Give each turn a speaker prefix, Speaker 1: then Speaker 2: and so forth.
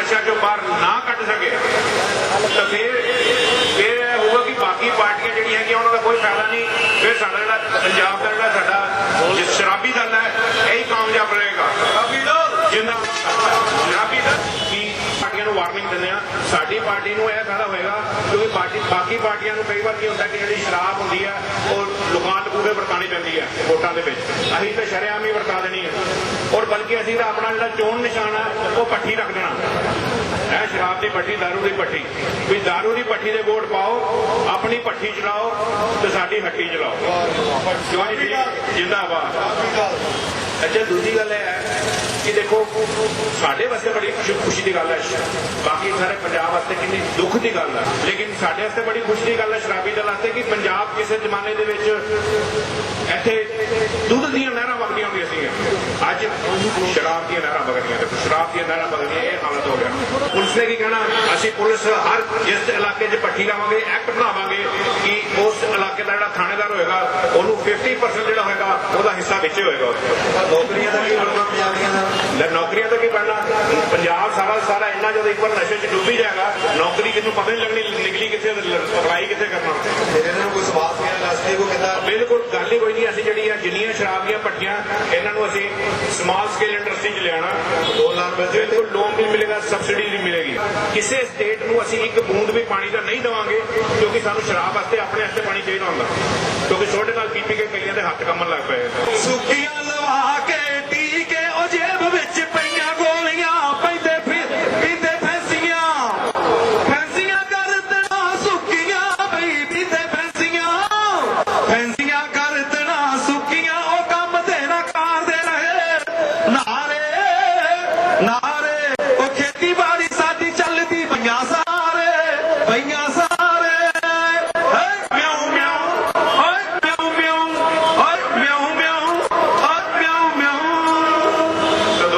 Speaker 1: ਨਸ਼ਾ ਜੋ ਬਾਹਰ ਨਾ ਕੱਢ ਸਕੇ, ਤਾਂ ਫਿਰ ਫਿਰ ਇਹ ਹੋਊਗਾ ਕਿ ਬਾਕੀ ਪਾਰਟੀਆਂ ਜਿਹੜੀਆਂ ਹੈਗੀਆਂ, ਉਹਨਾਂ ਦਾ ਕੋਈ ਫਾਇਦਾ ਨਹੀਂ। ਫਿਰ ਸਾਡਾ ਜਿਹੜਾ ਪੰਜਾਬ ਦਾ ਜਿਹੜਾ ਸਾਡਾ ਜਿਸ ਸ਼ਰਾਬੀ ਦਲ ਹੈ, ਇਹ ਹੀ ਕਾਮਯਾਬ ਰਹੇਗਾ। ਜਿੰਨਾ ਸ਼ਰਾਬੀ ਦਲ ਕੀ ਪਾਰਟੀਆਂ ਨੂੰ ਵਾਰਨਿੰਗ ਦਿੰਦੇ ਆ, ਸਾਡੀ ਪਾਰਟੀ ਨੂੰ ਇਹ ਫਾਇਦਾ ਹੋਏਗਾ, ਕਿਉਂਕਿ ਪਾਰਟੀ, ਬਾਕੀ ਪਾਰਟੀਆਂ ਨੂੰ ਕਈ ਵਾਰ ਕੀ ਹੁੰਦਾ ਕਿ ਜਿਹੜੀ ਸ਼ਰਾਬ ਹੁੰਦੀ ਹੈ ਉਹ ਲੋਕਾਂ ਪੂਰੇ ਵਰਤਾਣੀ ਪੈਂਦੀ ਹੈ ਵੋਟਾਂ ਦੇ ਵਿੱਚ। ਅਸੀਂ ਤਾਂ ਸ਼ਰਿਆਮ ਹੀ ਵਰਤਾ ਦੇਣੀ ਹੈ ਔਰ ਬਲਕਿ ਅਸੀਂ ਤਾਂ ਆਪਣਾ ਜਿਹੜਾ ਚੋਣ ਨਿਸ਼ਾਨ ਹੈ ਉਹ ਪੱਠੀ ਰੱਖ ਦੇਣਾ। ਇਹ ਸ਼ਰਾਬ ਦੀ ਭੱਠੀ ਦਾਰੂ ਦੀ ਭੱਠੀ ਵੀ ਦਾਰੂ ਦੀ ਭੱਠੀ ਦੇ ਵੋਟ ਪਾਓ, ਆਪਣੀ ਭੱਠੀ ਚਲਾਓ ਤੇ ਸਾਡੀ ਹੱਟੀ ਚਲਾਓ। ਕਿਉਂ ਜੀ, ਜਿੰਦਾਬਾਦ। ਅੱਛਾ, ਦੂਜੀ ਗੱਲ ਇਹ ਹੈ ਕਿ ਦੇਖੋ, ਸਾਡੇ ਵਾਸਤੇ ਬੜੀ ਖੁਸ਼ੀ ਦੀ ਗੱਲ ਹੈ, ਬਾਕੀ ਸਾਰੇ ਪੰਜਾਬ ਵਾਸਤੇ ਕਿੰਨੀ ਦੁੱਖ ਦੀ ਗੱਲ ਹੈ। ਲੇਕਿਨ ਸਾਡੇ ਵਾਸਤੇ ਬੜੀ ਖੁਸ਼ੀ ਦੀ ਗੱਲ ਹੈ ਸ਼ਰਾਬੀ ਦਲ ਵਾਸਤੇ ਕਿ ਪੰਜਾਬ ਕਿਸੇ ਜ਼ਮਾਨੇ ਦੇ ਵਿੱਚ ਇੱਥੇ ਦੁੱਧ ਦੀਆਂ ਨਹਿਰਾਂ ਵਗਦੀਆਂ ਹੁੰਦੀਆਂ ਸੀਗੀਆਂ। ਅੱਜ ਸ਼ਰਾਬ ਦੀਆਂ ਨਹਿਰਾਂ ਵਗਦੀਆਂ ਤੇ ਸ਼ਰਾਬ ਦੀਆਂ ਨਹਿਰਾਂ ਵਗਦੀਆਂ ਇਹ ਹਾਲਤ ਹੋ ਗਿਆ। ਪੁਲਿਸ ਨੇ ਕੀ ਕਹਿਣਾ? ਅਸੀਂ ਪੁਲਿਸ ਹਰ ਜਿਸ ਇਲਾਕੇ 'ਚ ਪੱਠੀ ਲਾਵਾਂਗੇ ਐਕਟ ਬਣਾਵਾਂਗੇ ਕਿ ਉਸ ਇਲਾਕੇ ਦਾ ਜਿਹੜਾ ਥਾਣੇਦਾਰ ਹੋਏਗਾ ਉਹਨੂੰ 50% ਜਿਹੜਾ ਹੋਏਗਾ ਉਹਦਾ ਹਿੱਸਾ ਵਿੱਚ ਹੋਏਗਾ
Speaker 2: ਨੌਕਰੀਆਂ ਦਾ ਕੀ ਬਣਨਾ ਪੰਜਾਬੀਆਂ ਦਾ?
Speaker 1: ਲੈ ਨੌਕਰੀਆਂ ਦਾ ਕੀ ਬਣਨਾ? ਪੰਜਾਬ ਸਾਰਾ ਸਾਰਾ ਇੰਨਾ ਜਦੋਂ ਇੱਕ ਵਾਰ ਨਸ਼ੇ 'ਚ ਡੁੱਬੀ ਜਾਏਗਾ ਨੌਕਰੀ ਕਿਨੂੰ ਪਤਾ ਨਹੀਂ ਲੱਗਣੀ ਨਿਕਲੀ ਕਿੱਥੇ ਅਪਲਾਈ ਕਿੱਥੇ ਕਰਨਾ?
Speaker 2: ਫਿਰ ਇਹਨਾਂ ਨੂੰ ਕੋਈ ਸਵਾਲ ਕਿਹਾ ਇੰਡਸਟਰੀ ਕੋ ਕਿਦਾਂ?
Speaker 1: ਬਿਲਕੁਲ ਗੱਲ ਹੀ ਕੋਈ ਨਹੀਂ ਅਸੀਂ ਜਿਹੜੀ ਆ ਜਿੰਨੀਆਂ ਸ਼ਰਾਬ ਦੀਆਂ ਪੱਟੀਆਂ ਇਹਨਾਂ ਨੂੰ ਸਮਾਲ ਸਕੇਲ ਇੰਡਸਟਰੀ 'ਚ ਲਿਆਣਾ
Speaker 2: ਦੋ
Speaker 1: ਲੱਖ ਬੱਚੇ ਬਿਲਕੁਲ ਲੋਨ ਵੀ ਮਿਲੇਗਾ ਸਬਸਿਡੀ ਵੀ ਮਿਲੇਗੀ। ਕਿਸੇ ਸਟੇਟ ਨੂੰ ਅਸੀਂ ਇੱਕ ਬੂੰਦ ਵੀ ਪਾਣੀ ਦਾ ਨਹੀਂ ਦੇਵਾਂਗੇ, ਕਿਉਂਕਿ ਸਾਨੂੰ ਸ਼ਰਾਬ ਵਾਸਤੇ ਆਪਣੇ ਵਾਸਤੇ ਪਾਣੀ ਚਾਹੀਦਾ ਹੁੰਦਾ। ਕਿਉਂਕਿ ਛੋਟੇ ਨਾਲ ਪੀ ਪੀ ਕੇ ਕਈਆਂ ਦੇ ਹੱਥ ਕੰਮਣ ਲੱਗ ਪਏ।
Speaker 2: ਸੁੱਕੀਆਂ ਨਾਰੇ ਉਹ ਖੇਤੀਬਾੜੀ ਸਾਡੀ ਚੱਲਦੀ ਪਈਆਂ ਸਾਰੇ। ਪਈਆਂ